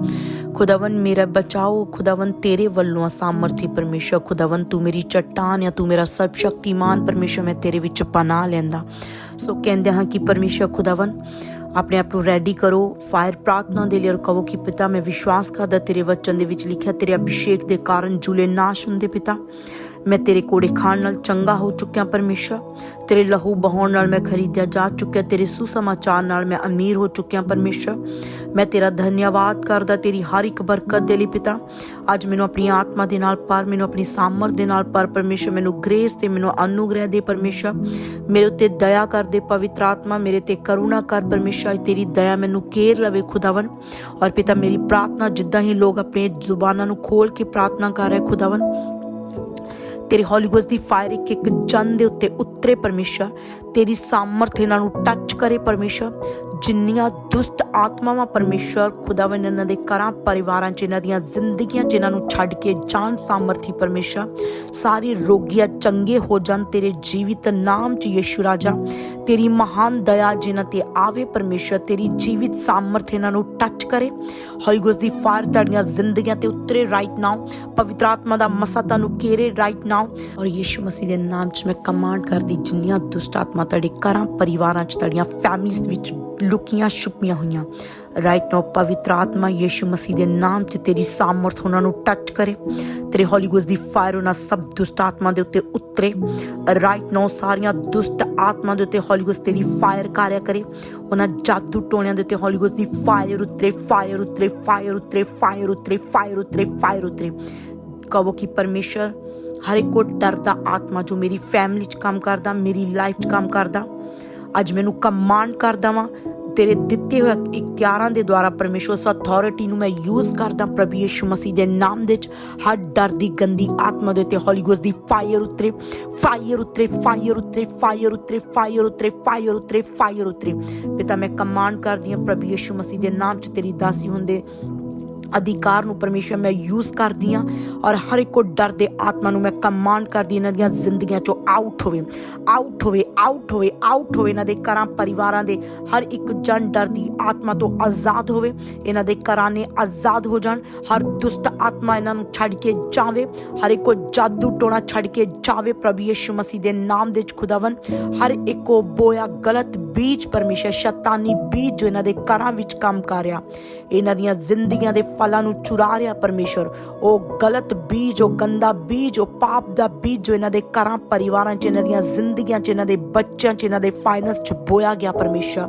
A: ਖੁਦਾਵੰ ਮੇਰਾ ਬਚਾਓ ਖੁਦਾਵੰ ਤੇਰੇ ਵੱਲੋਂ ਆ ਸਾਮਰਥੀ ਪਰਮੇਸ਼ਰ। ਖੁਦਾਵੰ ਤੂੰ ਮੇਰੀ ਚਟਾਨ ਆ, ਤੂੰ ਮੇਰਾ ਸਭ ਸ਼ਕਤੀਮਾਨ ਪਰਮੇਸ਼ਰ, ਮੈਂ ਤੇਰੇ ਵਿੱਚ ਪਨਾਹ ਲੈਂਦਾ। ਸੋ ਕਹਿੰਦੇ ਹਾਂ ਕਿ ਪਰਮੇਸ਼ਰ ਖੁਦਾਵੰ ਆਪਣੇ ਆਪ ਨੂੰ ਰੈਡੀ ਕਰੋ ਫਾਇਰ ਪ੍ਰਾਰਥਨਾ ਦੇ ਲਈ ਔਰ ਕਹੋ ਕਿ ਪਿਤਾ, ਮੈਂ ਵਿਸ਼ਵਾਸ ਕਰਦਾ ਤੇਰੇ ਵਚਨ ਦੇ ਵਿੱਚ ਲਿਖਿਆ, ਤੇਰੇ ਅਭਿਸ਼ੇਕ ਦੇ ਕਾਰਨ ਜੁਲੇ ਨਾਸ਼ ਹੁੰਦੇ ਪਿਤਾ। ਮੈਂ ਤੇਰੇ ਕੋੜੇ ਖਾਣ ਨਾਲ ਚੰਗਾ ਹੋ ਚੁੱਕਿਆ ਪਰਮੇਸ਼ਰ। ਤੇਰੇ ਲਹੂ ਬਹਾਉਣ ਨਾਲ ਮੈਂ ਖਰੀਦਿਆ ਜਾ ਚੁੱਕਿਆ। ਤੇਰੇ ਸੁਸਮਾਚਾਰ ਨਾਲ ਮੈਂ ਅਮੀਰ ਹੋ ਚੁੱਕਿਆ ਪਰਮੇਸ਼ਰ। ਮੈਂ ਤੇਰਾ ਧੰਨਵਾਦ ਕਰਦਾ, ਤੇਰੀ ਹਰ ਇੱਕ ਬਰਕਤ ਦੇ ਲਈ ਪਿਤਾ। ਅੱਜ ਮੈਨੂੰ ਆਪਣੀ ਆਤਮਾ ਦੇ ਨਾਲ ਪਰ ਮੈਨੂੰ ਆਪਣੀ ਸਾਮਰ ਦੇ ਨਾਲ ਪਰ ਪਰਮੇਸ਼ਰ। ਮੈਨੂੰ ਗ੍ਰੇਸ ਤੇ ਮੈਨੂੰ ਅਨੁਗ੍ਰਹਿ ਦੇ ਪਰਮੇਸ਼ਰ। ਮੇਰੇ ਉੱਤੇ ਦਇਆ ਕਰ ਦੇ ਪਵਿੱਤਰ ਆਤਮਾ, ਮੇਰੇ ਤੇ ਕਰੁਣਾ ਕਰ ਪਰਮੇਸ਼ਰ। ਤੇਰੀ ਦਇਆ ਮੈਨੂੰ ਕੇਰ ਲਵੇ ਖੁਦਾਵਨ ਔਰ ਪਿਤਾ, ਮੇਰੀ ਪ੍ਰਾਰਥਨਾ ਜਿੱਦਾਂ ਹੀ ਲੋਕ ਆਪਣੇ ਜ਼ੁਬਾਨਾਂ ਨੂੰ ਖੋਲ ਕੇ ਪ੍ਰਾਰਥਨਾ ਕਰ ਰਹੇ ਖੁਦਾਵਨ ਤੇਰੇ ਹੋਲੀ ਗੋਸਟ ਦੀ ਫਾਇਰ ਇੱਕ ਇੱਕ ਜਨ ਦੇ ਉੱਤੇ ਉਤਰੇ ਪਰਮੇਸ਼ਰ। ਤੇਰੀ ਸਾਮਰਥ ਇਹਨਾਂ ਨੂੰ ਟੱਚ ਕਰੇ ਪਰਮੇਸ਼ਰ। ਜਿੰਨੀਆਂ ਦੁਸ਼ਟ ਆਤਮਾਵਾਂ ਪਰਮੇਸ਼ਰ ਖੁਦਾਵੰ ਇਹਨਾਂ ਦੇ ਘਰਾਂ, ਪਰਿਵਾਰਾਂ 'ਚ, ਇਹਨਾਂ ਦੀਆਂ ਜ਼ਿੰਦਗੀਆਂ 'ਚ ਇਹਨਾਂ ਨੂੰ ਛੱਡ ਕੇ ਜਾਨ ਸਾਮਰਥੀ ਪਰਮੇਸ਼ਰ। ਸਾਰੇ ਰੋਗੀਆਂ ਚੰਗੇ ਹੋ ਜਾਣ, ਤੇਰੇ ਜੀਵਿਤ ਨਾਮ 'ਚ ਯਿਸੂ ਰਾਜਾ। ਤੇਰੀ ਮਹਾਨ ਦਇਆ ਜਿਨ੍ਹਾਂ ਤੇ ਆਵੇ ਪਰਮੇਸ਼ਰ, ਤੇਰੀ ਜੀਵਿਤ ਸਾਮਰਥ ਇਹਨਾਂ ਨੂੰ ਟੱਚ ਕਰੇ। ਹੋਲੀ ਗੋਸਟ ਦੀ ਫਾਇਰ ਤੁਹਾਡੀਆਂ ਜ਼ਿੰਦਗੀਆਂ ਤੇ ਉਤਰੇ ਰਾਈਟ ਨਾਓ ਪਵਿੱਤਰ ਆਤਮਾ ਦਾ ਮਸਾ ਤੁਹਾਨੂੰ ਘੇਰੇ ਰਾਈਟ ਨਾਓ ਔਰ ਯਿਸੂ ਮਸੀਹ ਦੇ ਨਾਮ 'ਚ ਮੈਂ ਕਮਾਂਡ ਕਰਦੀ, ਜਿੰਨੀਆਂ ਦੁਸ਼ਟ ਆਤਮਾ ਤੁਹਾਡੇ ਘਰਾਂ, ਪਰਿਵਾਰਾਂ 'ਚ, ਤੁਹਾਡੀਆਂ ਫੈਮਿਲੀਜ਼ ਵਿੱਚ ਲੁਕੀਆਂ, ਛੁਪੀਆਂ ਹੋਈਆਂ। ਰਾਈਟ ਨਾਓ ਪਵਿੱਤਰ ਆਤਮਾ ਯਿਸੂ ਮਸੀਹ ਦੇ ਨਾਮ 'ਚ ਤੇਰੀ ਸਾਮਰਥ ਉਹਨਾਂ ਨੂੰ ਟੱਚ ਕਰੇ। ਤੇਰੇ ਹੋਲੀ ਗੋਸਟ ਦੀ ਫਾਇਰ ਉਹਨਾਂ ਸਭ ਦੁਸ਼ਟ ਆਤਮਾ ਦੇ ਉੱਤੇ ਉਤਰੇ। ਰਾਈਟ ਨਾਓ ਸਾਰੀਆਂ ਦੁਸ਼ਟ ਆਤਮਾ ਦੇ ਉੱਤੇ ਹੋਲੀ ਗੋਸਟ ਤੇਰੀ ਫਾਇਰ ਕਾਰਿਆ ਕਰੇ। ਉਹਨਾਂ ਜਾਦੂ ਟੋਣਿਆਂ ਦੇ ਉੱਤੇ ਹੋਲੀ ਗੋਸਟ ਦੀ ਫਾਇਰ ਉਤਰੇ ਫਾਇਰ ਉਤਰੇ ਫਾਇਰ ਉਤਰੇ ਫਾਇਰ ਉਤਰੇ ਫਾਇਰ ਉਤਰੇ ਫਾਇਰ ਉਤਰੇ। ਕਹੋ ਕਿ ਪਰਮੇਸ਼ਰ ਹਰ ਇੱਕ ਕੋ ਡਰ ਆਤਮਾ ਜੋ ਮੇਰੀ ਫੈਮਿਲੀ 'ਚ ਕੰਮ ਕਰਦਾ, ਮੇਰੀ ਲਾਈਫ 'ਚ ਕੰਮ ਕਰਦਾ। ਅੱਜ ਮੈਨੂੰ ਕਮਾਂਡ ਕਰਦਾ ਵਾਂ, ਤੇਰੇ ਦਿੱਤੇ ਹੋਏ ਇਖਤਿਆਰਾਂ ਦੇ ਦੁਆਰਾ ਪਰਮੇਸ਼ਵਰ ਉਸ ਅਥਾਰਟੀ ਨੂੰ ਮੈਂ ਯੂਜ਼ ਕਰਦਾ ਪ੍ਰਭੂ ਯਿਸੂ ਮਸੀਹ ਦੇ ਨਾਮ ਦੇ ਵਿੱਚ। ਹਰ ਡਰ ਦੀ, ਗੰਦੀ ਆਤਮਾ ਦੇ ਉੱਤੇ ਹੋਲੀ ਗੋਸਟ ਦੀ ਫਾਇਰ ਉਤਰੇ ਫਾਇਰ ਉਤਰੇ ਫਾਇਰ ਉਤਰੇ ਫਾਇਰ ਉਤਰੇ ਫਾਇਰ ਉਤਰੇ ਫਾਇਰ ਉਤਰੇ ਫਾਇਰ ਉਤਰੇ। ਪਿਤਾ, ਮੈਂ ਕਮਾਂਡ ਕਰਦੀ ਹਾਂ ਪ੍ਰਭੂ ਯਿਸੂ ਮਸੀਹ ਦੇ ਨਾਮ 'ਚ ਤੇਰੀ ਦਾਸੀ ਹੁੰਦੇ। ਅਧਿਕਾਰ ਨੂੰ ਪਰਮੇਸ਼ਰ ਮੈਂ ਯੂਜ਼ ਕਰਦੀ ਹਾਂ ਔਰ ਹਰ ਇੱਕ ਕੋ ਡਰ ਦੇ ਆਤਮਾ ਨੂੰ ਮੈਂ ਕਮਾਂਡ ਕਰਦੀ ਇਹਨਾਂ ਦੀਆਂ ਜ਼ਿੰਦਗੀਆਂ ਚੋਂ ਆਊਟ ਹੋਵੇ ਆਊਟ ਹੋਵੇ ਆਊਟ ਹੋਵੇ ਆਊਟ ਹੋਵੇ, ਇਹਨਾਂ ਦੇ ਘਰਾਂ, ਪਰਿਵਾਰਾਂ ਦੇ ਹਰ ਇੱਕ ਜਨ ਡਰ ਦੀ ਆਤਮਾ ਤੋਂ ਆਜ਼ਾਦ ਹੋਵੇ, ਇਹਨਾਂ ਦੇ ਘਰਾਂ ਨੇ ਆਜ਼ਾਦ ਹੋ ਜਾਣ, ਹਰ ਦੁਸ਼ਟ ਆਤਮਾ ਇਹਨਾਂ ਨੂੰ ਛੱਡ ਕੇ ਜਾਵੇ, ਹਰ ਇੱਕ ਕੋ ਜਾਦੂ ਟੋਣਾ ਛੱਡ ਕੇ ਜਾਵੇ, ਪ੍ਰਭੂ ਯਿਸੂ ਮਸੀਹ ਦੇ ਨਾਮ ਦੇ ਵਿੱਚ ਖੁਦਾਵੰ ਹਰ ਇੱਕ ਕੋ ਬੋਇਆ ਗਲਤ ਬੀਜ ਪਰਮੇਸ਼ਰ, ਸ਼ੈਤਾਨੀ ਬੀਜ ਜੋ ਇਹਨਾਂ ਦੇ ਘਰਾਂ ਵਿੱਚ ਕੰਮ ਕਰ ਰਿਹਾ। ਇਹਨਾਂ ਦੀਆਂ ਜ਼ਿੰਦਗੀਆਂ ਦੇ ਫਲਾਂ ਨੂੰ ਚੁਰਾ ਰਿਹਾ ਪਰਮੇਸ਼ਰ। ਉਹ ਗਲਤ ਬੀਜ, ਉਹ ਗੰਦਾ ਬੀਜ, ਉਹ ਪਾਪ ਦਾ ਬੀਜ ਜੋ ਇਹਨਾਂ ਦੇ ਘਰਾਂ, ਪਰਿਵਾਰਾਂ 'ਚ, ਇਹਨਾਂ ਦੀਆਂ ਜ਼ਿੰਦਗੀਆਂ 'ਚ, ਇਹਨਾਂ ਦੇ ਬੱਚਿਆਂ 'ਚ, ਇਹਨਾਂ ਦੇ ਫਾਈਨੈਂਸ 'ਚ ਬੋਇਆ ਗਿਆ ਪਰਮੇਸ਼ਰ।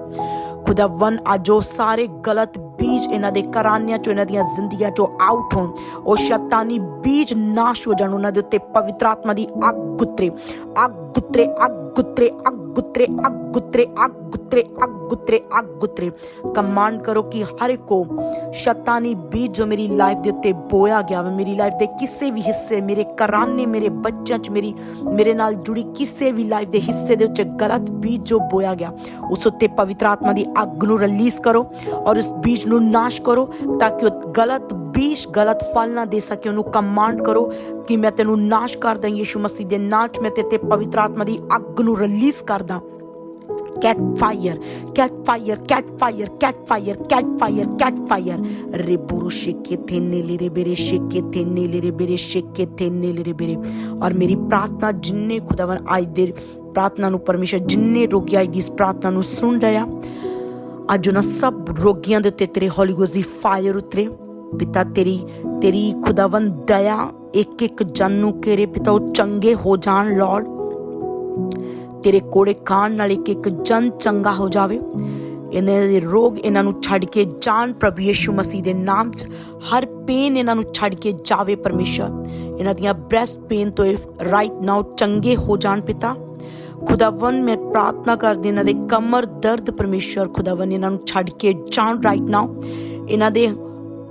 A: ਖੁਦਾਵੰ ਅੱਜ ਉਹ ਸਾਰੇ ਗਲਤ ਬੀਜ ਇਹਨਾਂ ਦੇ ਕਰਾਨਿਆਂ 'ਚੋਂ, ਇਹਨਾਂ ਦੀਆਂ ਜ਼ਿੰਦਗੀਆਂ 'ਚੋਂ ਆਊਟ ਹੋਣ। ਉਹ ਸ਼ੈਤਾਨੀ ਬੀਜ ਨਾਸ਼ ਹੋ ਜਾਣ, ਉਹਨਾਂ ਦੇ ਉੱਤੇ ਪਵਿੱਤਰ ਆਤਮਾ ਦੀ ਅੱਗ ਗੁੱਤਰੇ। ਅੱਗ ਗੁੱਤਰੇ ਅੱਗ ਗੁੱਤਰੇ ਅੱਗ ਗੁੱਤਰੇ ਅੱਗ ਗੁੱਤਰੇ ਅੱਗ ਗੁੱਤਰੇ ਅੱਗ ਗੁੱਤਰੇ ਅੱਗ ਗੁੱਤਰੇ। ਕਮਾਂਡ ਕਰੋ ਕਿ ਹਰ ਕੋ ਸ਼ੈਤਾਨੀ ਬੀਜ ਜੋ ਮੇਰੀ ਲਾਈਫ ਦੇ ਉੱਤੇ ਬੋਇਆ ਗਿਆ ਵਾ ਮੇਰੀ ਲਾਈਫ ਦੇ ਕਿਸੇ ਵੀ ਹਿੱਸੇ, ਮੇਰੇ ਕਰਾਨੇ ਮੇਰੇ ਬੱਚਿਆਂ 'ਚ, ਮੇਰੀ, ਮੇਰੇ ਨਾਲ ਜੁੜੀ ਕਿਸੇ ਵੀ ਲਾਈਫ ਦੇ ਹਿੱਸੇ ਦੇ ਉੱਤੇ ਗਲਤ ਬੀਜ ਜੋ ਬੋਇਆ ਗਿਆ, ਉਸ ਉੱਤੇ ਪਵਿੱਤਰ ਆਤਮਾ ਦੀ ਅੱਗ ਨੂੰ ਰਿਲੀਜ਼ ਕਰੋ ਔਰ ਉਸ ਬੀਜ ਨੂੰ ਨਾਸ਼ ਕਰੋ ਤਾਂ ਕਿ ਉਹ ਗਲਤ ਬੀਜ, ਗਲਤ ਫਲ ਨਾ ਦੇ ਸਕੇ। ਉਹਨੂੰ ਕਮਾਂਡ ਕਰੋ ਕਿ ਮੈਂ ਤੈਨੂੰ ਨਾਸ਼ ਕਰਦਾ ਯਿਸੂ ਮਸੀਹ ਦੇ ਨਾਮ 'ਚ। ਮੈਂ ਤੇ ਪਵਿੱਤਰ ਆਤਮਾ ਦੀ ਅੱਗ ਨੂੰ ਰਿਲੀਜ਼ ਕਰਦਾ catch fire catch fire catch fire catch fire catch fire catch fire ਰਿਬੁਰੂ ਸ਼ੇਕੇ ਥੇ ਨੀਲੇ ਰੇ ਬੇਰੇ ਸ਼ੇਕੇ ਨੀਲੇ ਰੇ ਬੇਰੇ ਸ਼ੇਕੇ ਨੀਲੇ ਰੇ ਔਰ ਮੇਰੀ ਪ੍ਰਾਰਥਨਾ ਜਿੰਨੇ ਖੁਦਾਵੰ ਅੱਜ ਦੇ ਪ੍ਰਾਰਥਨਾ ਨੂੰ ਪਰਮੇਸ਼ਰ ਜਿੰਨੇ ਰੋਗੀ ਅੱਜ ਦੀ ਇਸ ਪ੍ਰਾਰਥਨਾ ਨੂੰ ਸੁਣ ਰਿਹਾ ਅੱਜ ਉਹਨਾਂ ਸਭ ਰੋਗੀਆਂ ਦੇ ਉੱਤੇ ਤੇਰੇ ਹੋਲੀ ਦੀ ਫਾਇਰ ਉਤਰੇ। ਪਿਤਾ ਤੇਰੀ ਤੇਰੀ ਖੁਦਾਵੰ ਦਇਆ ਇੱਕ ਇੱਕ ਜਨ ਨੂੰ ਘੇਰੇ ਪਿਤਾ ਉਹ ਚੰਗੇ ਹੋ ਜਾਣ ਲਾਰਡ ਤੇਰੇ ਕੋੜੇ ਖਾਣ ਨਾਲ ਇੱਕ ਇੱਕ ਜਨ ਚੰਗਾ ਹੋ ਜਾਵੇ। ਇਹਨਾਂ ਦੇ ਰੋਗ ਇਹਨਾਂ ਨੂੰ ਛੱਡ ਕੇ ਜਾਣ ਪ੍ਰਭੂ ਯੇਸ਼ੂ ਮਸੀਹ ਦੇ ਨਾਮ 'ਚ। ਹਰ ਪੇਨ ਇਹਨਾਂ ਨੂੰ ਛੱਡ ਕੇ ਜਾਵੇ ਪਰਮੇਸ਼ਰ। ਇਹਨਾਂ ਦੀਆਂ ਬ੍ਰੈਸਟ ਪੇਨ ਤੋਂ ਰਾਈਟ ਨਾਓ ਚੰਗੇ ਹੋ ਜਾਣ ਪਿਤਾ। ਖੁਦਾਵੰ ਮੈਂ ਪ੍ਰਾਰਥਨਾ ਕਰਦੀ ਇਹਨਾਂ ਦੇ ਕਮਰ ਦਰਦ ਪਰਮੇਸ਼ਰ ਖੁਦਾਵੰ ਇਹਨਾਂ ਨੂੰ ਛੱਡ ਕੇ ਜਾਣ ਰਾਈਟ ਨਾਓ ਇਹਨਾਂ ਦੇ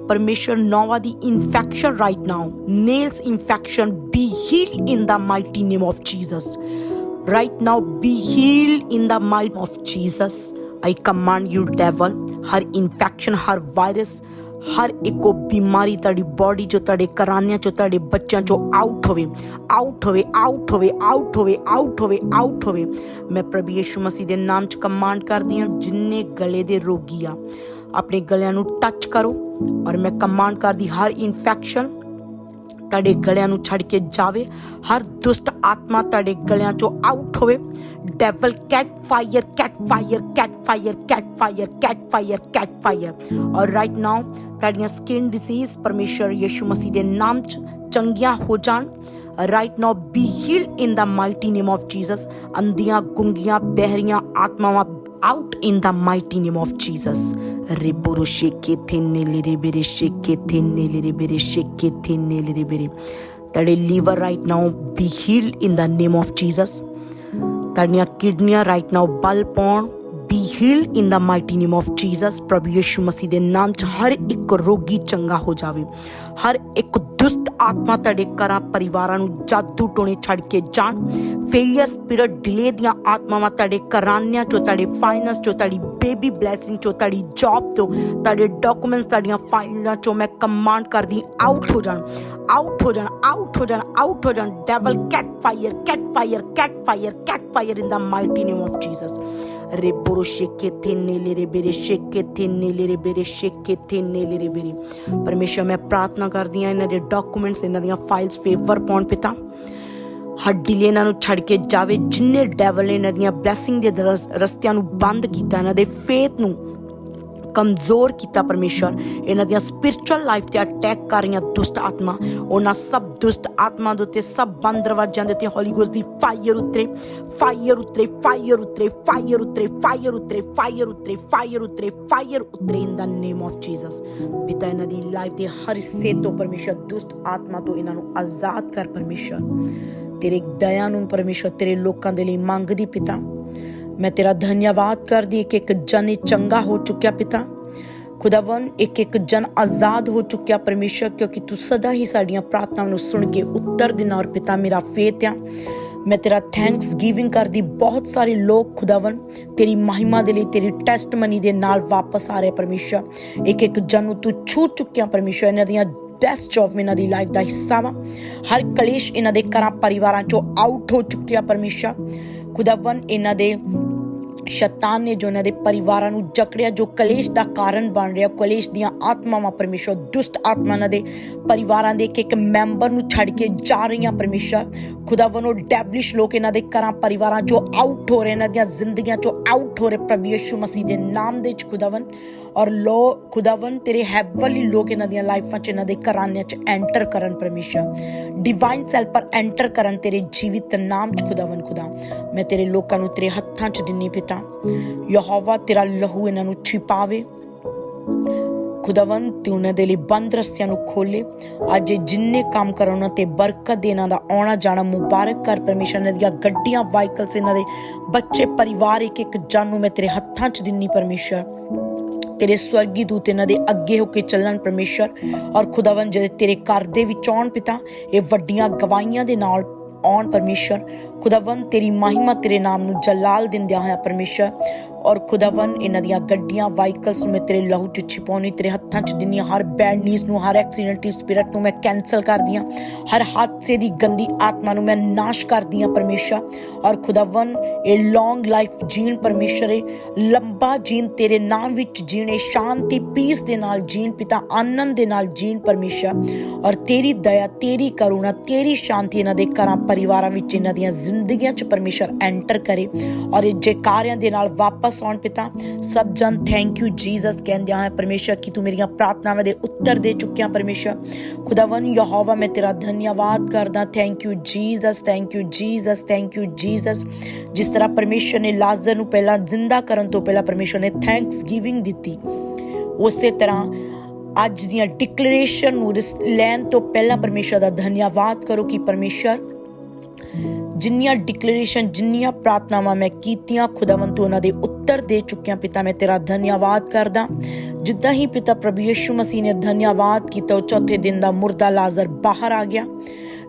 A: ਪਰਮੇਸ਼ਰ ਨੋਵਾ ਦੀ infection right now nails infection be heal in the mighty name of Jesus right now be healed in the might of Jesus. I command you, devil, ਹਰ ਇਨਫੈਕਸ਼ਨ ਹਰ ਵਾਇਰਸ ਹਰ ਇੱਕੋ ਬਿਮਾਰੀ ਤੁਹਾਡੀ ਬਾਡੀ ਚੋਂ, ਤੁਹਾਡੇ ਕਰਾਨਿਆਂ ਚੋਂ, ਤੁਹਾਡੇ ਬੱਚਿਆਂ ਚੋਂ ਆਊਟ ਹੋਵੇ ਆਊਟ ਹੋਵੇ ਆਊਟ ਹੋਵੇ ਆਊਟ ਹੋਵੇ ਆਊਟ ਹੋਵੇ ਆਊਟ ਹੋਵੇ। ਮੈਂ ਪ੍ਰਭੂ ਯਿਸੂ ਮਸੀਹ ਦੇ ਨਾਮ ਚ ਕਮਾਂਡ ਕਰਦੀ ਹਾਂ, ਜਿੰਨੇ ਗਲੇ ਦੇ ਰੋਗੀ ਆ, ਆਪਣੇ ਗਲਿਆਂ ਨੂੰ ਟੱਚ ਕਰੋ ਔਰ ਮੈਂ ਕਮਾਂਡ ਕਰਦੀ ਹਰ ਇਨਫੈਕਸ਼ਨ ਤੁਹਾਡੇ ਗਲਿਆਂ ਨੂੰ ਛੱਡ ਕੇ ਜਾਵੇ, ਹਰ ਦੁਸ਼ਟ ਆਤਮਾ ਤੁਹਾਡੇ ਗਲਿਆਂ ਚੋਂ ਆਊਟ ਹੋਵੇ। Devil catch fire catch fire catch fire catch fire catch fire catch fire or right now ਤੁਹਾਡੀਆਂ ਸਕਿਨ ਡਿਸੀਜ਼ ਪਰਮੇਸ਼ਰ ਯਿਸੂ ਮਸੀਹ ਦੇ ਨਾਮ ਚ ਚੰਗੀਆਂ ਹੋ ਜਾਣ। Right now be heal in the mighty name of Jesus ਅੰਧੀਆਂ, ਗੁੰਗੀਆਂ, ਬਹਿਰੀਆਂ ਆਤਮਾਵਾਂ out in the mighty name of Jesus. Riburu shiki thinni liribiri shiki thinni liribiri shiki thinni liribiri. That a liver right now be healed in the name of Jesus. That your kidney right now bulb on be healed in the mighty name of Jesus ਪ੍ਰਭੂ ਯਿਸੂ ਮਸੀਹ ਦੇ ਨਾਮ 'ਚ ਹਰ ਇੱਕ ਰੋਗੀ ਚੰਗਾ ਹੋ ਜਾਵੇ ਹਰ ਇੱਕ ਦੁਸ਼ਟ ਆਤਮਾ ਤੁਹਾਡੇ ਘਰਾਂ, ਪਰਿਵਾਰਾਂ ਨੂੰ ਜਾਦੂ ਟੋਣੇ ਛੱਡ ਕੇ ਜਾਣ। ਫੇਲਿਅਰ ਸਪਿਰਿਟ ਡਿਲੇ ਦੀਆਂ ਆਤਮਾਵਾਂ ਤੁਹਾਡੇ ਘਰਾਨਿਆਂ ਚੋਂ, ਤੁਹਾਡੇ ਫਾਈਨੈਂਸ ਚੋਂ, ਤੁਹਾਡੀ ਬੇਬੀ ਬਲੇਸਿੰਗ ਚੋਂ, ਤੁਹਾਡੀ ਜੌਬ ਤੋਂ, ਤੁਹਾਡੇ ਡਾਕੂਮੈਂਟਸ ਤੁਹਾਡੀਆਂ ਫਾਈਲਾਂ ਚੋਂ ਮੈਂ ਕਮਾਂਡ ਕਰਦੀ ਆਊਟ ਹੋ ਜਾਣ ਆਊਟ ਹੋ ਜਾਣ ਆਊਟ ਹੋ ਜਾਣ ਆਊਟ ਹੋ ਜਾਣ। Devil catch fire catch fire catch fire catch fire in the mighty name of Jesus reboro shekete nelere bere shekete nelere bere shekete nelere bere ਪਰਮੇਸ਼ਰ ਮੈਂ ਪ੍ਰਾਰਥਨਾ ਕਰਦੀ ਹਾਂ ਇਹਨਾਂ ਦੇ ਡਾਕੂਮੈਂਟਸ ਇਹਨਾਂ ਦੀਆਂ ਫਾਈਲਸ ਫੇਵਰ ਪਾਉਣ ਪਿਤਾ। ਹੱਡੀ ਲਈ ਇਹਨਾਂ ਨੂੰ ਛੱਡ ਕੇ ਜਾਵੇ, ਜਿੰਨੇ ਡੈਵਲ ਨੇ ਇਹਨਾਂ ਦੀਆਂ ਬਲੇਸਿੰਗ ਦੇ ਰਸਤਿਆਂ ਨੂੰ ਬੰਦ ਕੀਤਾ, ਇਹਨਾਂ ਦੇ ਫੇਥ ਨੂੰ ਕਮਜ਼ੋਰ ਕੀਤਾ ਪਰਮੇਸ਼ਰ। ਇਹਨਾਂ ਦੀਆਂ ਸਪਿਰਚੁਅਲ ਲਾਈਫ ਤੇ ਅਟੈਕ ਕਰ ਰਹੀਆਂ ਦੁਸ਼ਟ ਆਤਮਾ। ਉਹਨਾਂ ਸਭ ਦੁਸ਼ਟ ਆਤਮਾ ਦੇ ਉੱਤੇ, ਸਭ ਬੰਦ ਦਰਵਾਜ਼ਿਆਂ ਦੇ ਉੱਤੇ ਹੋਲੀ ਗੋਸਟ ਦੀ ਫਾਇਰ ਉਤਰੇ। ਫਾਇਰ ਉਤਰੇ ਫਾਇਰ ਉਤਰੇ ਫਾਇਰ ਉਤਰੇ ਫਾਇਰ ਉਤਰੇ ਫਾਇਰ ਉਤਰੇ ਫਾਇਰ ਉਤਰੇ ਫਾਇਰ ਉਤਰੇ in the name of Jesus ਪਿਤਾ ਇਹਨਾਂ ਦੀ ਲਾਈਫ ਦੇ ਹਰ ਹਿੱਸੇ ਤੋਂ ਪਰਮੇਸ਼ਰ ਦੁਸ਼ਟ ਆਤਮਾ ਤੋਂ ਇਹਨਾਂ ਨੂੰ ਆਜ਼ਾਦ ਕਰ ਪਰਮੇਸ਼ਰ। ਤੇਰੇ ਦਇਆ ਨੂੰ ਪਰਮੇਸ਼ਰ, ਤੇਰੇ ਲੋਕਾਂ ਦੇ ਲਈ ਮੰਗਦੀ ਪਿਤਾ। ਮੈਂ ਤੇਰਾ ਧੰਨਵਾਦ ਕਰਦੀ ਕਿ ਇੱਕ ਜਨ ਚੰਗਾ ਹੋ ਚੁੱਕਿਆ ਪਿਤਾ। ਖੁਦਾਵੰ ਇੱਕ ਇੱਕ ਜਨ ਆਜ਼ਾਦ ਹੋ ਚੁੱਕਿਆ ਪਰਮੇਸ਼ਰ, ਕਿਉਂਕਿ ਤੂੰ ਸਦਾ ਹੀ ਸਾਡੀਆਂ ਪ੍ਰਾਰਥਨਾਵਾਂ ਨੂੰ ਸੁਣ ਕੇ ਉੱਤਰ ਦਿਨਾ ਔਰ ਪਿਤਾ ਮੇਰਾ ਫੇਥ ਆ। ਮੈਂ ਤੇਰਾ ਥੈਂਕਸ ਗਿਵਿੰਗ ਕਰਦੀ, ਬਹੁਤ ਸਾਰੇ ਲੋਕ ਖੁਦਾਵੰ ਤੇਰੀ ਮਹਿਮਾ ਦੇ ਲਈ, ਤੇਰੀ ਟੈਸਟਮਨੀ ਦੇ ਨਾਲ ਵਾਪਸ ਆ ਰਹੇ ਪਰਮੇਸ਼ਰ। ਇੱਕ ਇੱਕ ਜਨ ਨੂੰ ਤੂੰ ਛੂ ਚੁੱਕਿਆ ਪਰਮੇਸ਼ਰ, ਇਹਨਾਂ ਦੀਆਂ ਬੈਸਟ ਆਫ ਇਹਨਾਂ ਦੀ ਲਾਈਫ ਦਾ ਹਿੱਸਾ ਵਾ। ਹਰ ਕਲੇਸ਼ ਇਹਨਾਂ ਦੇ ਘਰਾਂ, ਪਰਿਵਾਰਾਂ ਚੋਂ ਆਊਟ ਹੋ ਚੁੱਕਿਆ ਪਰਮੇਸ਼ਰ। ਖੁਦਾਵੰ ਇਹਨਾਂ ਦੇ ਸ਼ੈਤਾਨ ਨੇ ਜੋ ਇਹਨਾਂ ਦੇ ਪਰਿਵਾਰਾਂ ਨੂੰ ਜਕੜਿਆ, ਜੋ ਕਲੇਸ਼ ਦਾ ਕਾਰਨ ਬਣ ਰਿਹਾ, ਕਲੇਸ਼ ਦੀਆਂ ਆਤਮਾਵਾਂ ਪਰਮੇਸ਼ਰ, ਦੁਸ਼ਟ ਆਤਮਾਵਾਂ ਦੇ ਪਰਿਵਾਰਾਂ ਦੇ ਇੱਕ ਇੱਕ ਮੈਂਬਰ ਨੂੰ ਛੱਡ ਕੇ ਜਾ ਰਹੀਆਂ ਪਰਮੇਸ਼ਰ। ਖੁਦਾਵੰ ਉਹ ਡੈਵਲਿਸ਼ ਲੋਕ ਇਹਨਾਂ ਦੇ ਘਰਾਂ, ਪਰਿਵਾਰਾਂ ਚੋਂ ਆਊਟ ਹੋ ਰਹੇ, ਇਹਨਾਂ ਦੀਆਂ ਜ਼ਿੰਦਗੀਆਂ ਚੋਂ ਆਊਟ ਹੋ ਰਹੇ ਪ੍ਰਭੂ ਯਿਸੂ ਮਸੀਹ ਦੇ ਨਾਮ ਦੇ ਵਿੱਚ ਖੁਦਾਵੰ ਔਰ ਲੋ ਖੁਦਾਵੰ ਤੇਰੇ ਹੈਵਨਲੀ ਲੋਕ ਇਹਨਾਂ ਦੀਆਂ ਲਾਈਫਾਂ 'ਚ ਇਹਨਾਂ ਦੇ ਘਰਾਨਿਆਂ 'ਚ ਐਂਟਰ ਕਰਨ ਪਰਮੇਸ਼ਰ। ਡਿਵਾਈਨ ਸੈਲ ਪਰ ਐਂਟਰ ਕਰਨ ਤੇਰੇ ਜੀਵਿਤ ਨਾਮ 'ਚ ਖੁਦਾਵੰ ਖੁਦਾ। ਮੈਂ ਤੇਰੇ ਲੋਕਾਂ ਨੂੰ ਤੇਰੇ ਹੱਥਾਂ 'ਚ ਦਿੰਨੀ ਪਿਤਾ। ਯਹੋਵਾ ਤੇਰਾ ਲਹੂ ਇਹਨਾਂ ਨੂੰ ਛਿਪਾਵੇ। ਖੁਦਾਵੰ ਤੇ ਉਹਨਾਂ ਦੇ ਲਈ ਬੰਦ ਰਸਤਿਆਂ ਨੂੰ ਖੋਲੇ ਅੱਜ ਜਿੰਨੇ ਕੰਮ ਕਰਨ ਉਹਨਾਂ ਤੇ ਬਰਕਤ ਦੇ, ਇਹਨਾਂ ਦਾ ਆਉਣਾ ਜਾਣਾ ਮੁਬਾਰਕ ਕਰ ਪਰਮੇਸ਼ਰ। ਇਹਨਾਂ ਦੀਆਂ ਗੱਡੀਆਂ ਵਾਹੀਕਲਸ ਇਹਨਾਂ ਦੇ ਬੱਚੇ, ਪਰਿਵਾਰ ਇੱਕ ਇੱਕ ਜਨ ਨੂੰ ਮੈਂ ਤੇਰੇ ਹੱਥਾਂ 'ਚ ਦਿੰਨੀ ਪਰਮੇਸ਼ਰ। ਤੇਰੇ ਸਵਰਗੀ ਦੂਤ ਇਹਨਾਂ ਦੇ ਅੱਗੇ ਹੋ ਕੇ ਚੱਲਣ ਪਰਮੇਸ਼ਰ ਔਰ ਖੁਦਾਵੰ ਜਿਹੜੇ ਤੇਰੇ ਘਰ ਦੇ ਵਿੱਚ ਆਉਣ ਪਿਤਾ, ਇਹ ਵੱਡੀਆਂ ਗਵਾਹੀਆਂ ਦੇ ਨਾਲ ਆਉਣ ਪਰਮੇਸ਼ਰ। ਖੁਦਾਵੰ ਤੇਰੀ ਮਹਿਮਾ ਤੇਰੇ ਨਾਮ ਨੂੰ ਜਲਾਲ ਦਿੰਦਿਆਂ ਹੋਇਆ ਪਰਮੇਸ਼ਰ। ਔਰ ਖੁਦਾਵੰ ਇਹਨਾਂ ਦੀਆਂ ਗੱਡੀਆਂ ਵਾਹੀਕਲਸ ਨੂੰ ਮੈਂ ਤੇਰੇ ਲਹੂ ਚ ਛਿਪਾਉਣੀ, ਤੇਰੇ ਹੱਥਾਂ ਚ ਦਿੰਨੀ ਹਰ ਬੈਡ ਨਿਊਜ਼ ਨੂੰ, ਹਰ ਐਕਸੀਡੈਂਟਲ ਸਪਿਰਿਟ ਨੂੰ ਮੈਂ ਕੈਨਸਲ ਕਰਦੀ ਹਾਂ। ਹਰ ਹਾਦਸੇ ਦੀ ਗੰਦੀ ਆਤਮਾ ਨੂੰ ਮੈਂ ਨਾਸ਼ ਕਰਦੀ ਹਾਂ ਪਰਮੇਸ਼ਰ। ਔਰ ਖੁਦਾਵੰ ਇਹ ਲੌਂਗ ਲਾਈਫ ਜੀਣ ਪਰਮੇਸ਼ਰ ਇਹ ਲੰਬਾ ਜੀਣ ਤੇਰੇ ਨਾਮ ਵਿੱਚ ਜੀਣੇ ਸ਼ਾਂਤੀ ਪੀਸ ਦੇ ਨਾਲ ਜੀਣ, ਪਿਤਾ ਆਨੰਦ ਦੇ ਨਾਲ ਜੀਣ ਪਰਮੇਸ਼ਰ। ਔਰ ਤੇਰੀ ਦਇਆ, ਤੇਰੀ ਕਰੁਣਾ, ਤੇਰੀ ਸ਼ਾਂਤੀ ਇਹਨਾਂ ਦੇ ਘਰਾਂ, ਪਰਿਵਾਰਾਂ ਵਿੱਚ ਇਹਨਾਂ ਦੀਆਂ ਜ਼ਿੰਦਗੀਆਂ 'ਚ ਪਰਮੇਸ਼ਰ ਐਂਟਰ ਕਰੇ। ਔਰ ਇਹ ਜੈਕਾਰਿਆਂ ਦੇ ਨਾਲ ਵਾਪਸ ਆਉਣ ਪਿਤਾ। ਸਭ ਜਨ ਥੈਂਕ ਯੂ ਜੀਸਸ ਕਹਿੰਦੇ ਆ, ਪਰਮੇਸ਼ਰ, ਕਿ ਤੂੰ ਮੇਰੀਆਂ ਪ੍ਰਾਰਥਨਾਵਾਂ ਦੇ ਉੱਤਰ ਦੇ ਚੁੱਕਿਆ ਪਰਮੇਸ਼ਰ। ਖੁਦਾਵੰ ਯਹੋਵਾ, ਮੈਂ ਤੇਰਾ ਧੰਨਵਾਦ ਕਰਦਾ। Thank you Jesus thank you Jesus thank you Jesus ਜਿਸ ਤਰ੍ਹਾਂ ਪਰਮੇਸ਼ਰ ਨੇ ਲਾਜ਼ਰ ਨੂੰ ਪਹਿਲਾਂ ਜ਼ਿੰਦਾ ਕਰਨ ਤੋਂ ਪਹਿਲਾਂ ਪਰਮੇਸ਼ਰ ਨੇ ਥੈਂਕਸ ਗਿਵਿੰਗ ਦਿੱਤੀ, ਉਸੇ ਤਰ੍ਹਾਂ ਅੱਜ ਦੀਆਂ ਡਿਕਲੇਰੇਸ਼ਨ ਨੂੰ ਲੈਣ ਤੋਂ ਪਹਿਲਾਂ ਪਰਮੇਸ਼ਰ ਦਾ ਧੰਨਵਾਦ ਕਰੋ ਕਿ ਪਰਮੇਸ਼ਰ ਜਿੰਨੀਆਂ ਡਿਕਲੇਰੇਸ਼ਨ ਜਿੰਨੀਆਂ ਪ੍ਰਾਰਥਨਾਵਾਂ ਮੈਂ ਕੀਤੀਆਂ, ਖੁਦਾਵੰਦ ਤੂੰ ਉਹਨਾਂ ਦੇ ਉੱਤਰ ਦੇ ਚੁੱਕਿਆ ਪਿਤਾ, ਮੈਂ ਤੇਰਾ ਧੰਨਵਾਦ ਕਰਦਾ। ਜਿੱਦਾਂ ਹੀ ਪਿਤਾ ਪ੍ਰਭੂ ਯਿਸੂ ਮਸੀਹ ਨੇ ਧੰਨਵਾਦ ਕੀਤਾ, ਉਹ ਚੌਥੇ ਦਿਨ ਦਾ ਮੁਰਦਾ ਲਾਜ਼ਰ ਬਾਹਰ ਆ ਗਿਆ।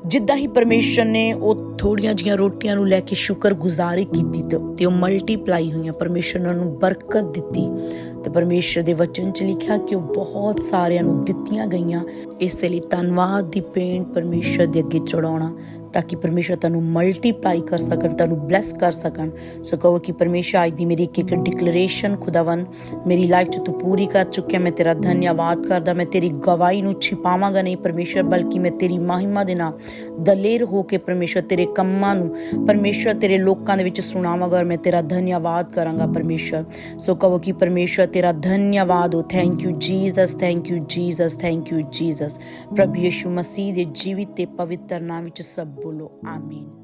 A: ਜਿੱਦਾਂ ਹੀ ਪਰਮੇਸ਼ਰ ਨੇ ਉਹ ਥੋੜੀਆਂ ਜੀਆਂ ਰੋਟੀਆਂ ਨੂੰ ਲੈ ਕੇ ਸ਼ੁਕਰਗੁਜ਼ਾਰੀ ਕੀਤੀ ਤੇ- ਤੇ ਉਹ ਮਲਟੀਪਲਾਈ ਹੋਈਆਂ, ਪਰਮੇਸ਼ਰ ਨੇ ਉਹਨੂੰ ਬਰਕਤ ਦਿੱਤੀ। ਤੇ ਪਰਮੇਸ਼ਰ ਦੇ ਵਚਨ ਚ ਲਿਖਿਆ ਕਿ ਉਹ ਬਹੁਤ ਸਾਰਿਆਂ ਨੂੰ ਦਿੱਤੀਆਂ ਗਈਆਂ। ਇਸ ਲਈ ਧੰਨਵਾਦ ਦੀ ਪੇਂਟ ਪਰਮੇਸ਼ਰ ਦੇ ਅੱਗੇ ਚੜਾਉਣਾ ਤਾਂ ਕਿ ਪਰਮੇਸ਼ਰ ਤੁਹਾਨੂੰ ਮਲਟੀਪਲਾਈ ਕਰ ਸਕਣ, ਤੁਹਾਨੂੰ ਬਲੈਸ ਕਰ ਸਕਣ। ਸੋ ਕਹੋ ਕਿ ਪਰਮੇਸ਼ਰ, ਅੱਜ ਦੀ ਮੇਰੀ ਇੱਕ ਇੱਕ ਡਿਕਲੇਰੇਸ਼ਨ ਖੁਦਾਵੰ ਮੇਰੀ ਲਾਈਫ 'ਚ ਤੂੰ ਪੂਰੀ ਕਰ ਚੁੱਕਿਆ, ਮੈਂ ਤੇਰਾ ਧੰਨਵਾਦ ਕਰਦਾ, ਮੈਂ ਤੇਰੀ ਗਵਾਹੀ ਨੂੰ ਛਿਪਾਵਾਂਗਾ ਨਹੀਂ ਪਰਮੇਸ਼ਰ, ਬਲਕਿ ਮੈਂ ਤੇਰੀ ਮਹਿਮਾ ਦੇ ਨਾਲ ਦਲੇਰ ਹੋ ਕੇ ਪਰਮੇਸ਼ਰ ਤੇਰੇ ਕੰਮਾਂ ਨੂੰ ਪਰਮੇਸ਼ਰ ਤੇਰੇ ਲੋਕਾਂ ਦੇ ਵਿੱਚ ਸੁਣਾਵਾਂਗਾ ਔਰ ਮੈਂ ਤੇਰਾ ਧੰਨਵਾਦ ਕਰਾਂਗਾ ਪਰਮੇਸ਼ਰ। ਸੋ ਕਹੋ ਕਿ ਪਰਮੇਸ਼ਰ, ਤੇਰਾ ਧੰਨਵਾਦ ਹੋ thank you Jesus thank you Jesus thank you Jesus ਪ੍ਰਭੂ ਯਿਸੂ ਮਸੀਹ ਦੇ ਜੀਵਿਤ ਤੇ ਪਵਿੱਤਰ ਨਾਮ ਵਿੱਚ ਸਭ ਬੋਲੋ ਆਮੀਨ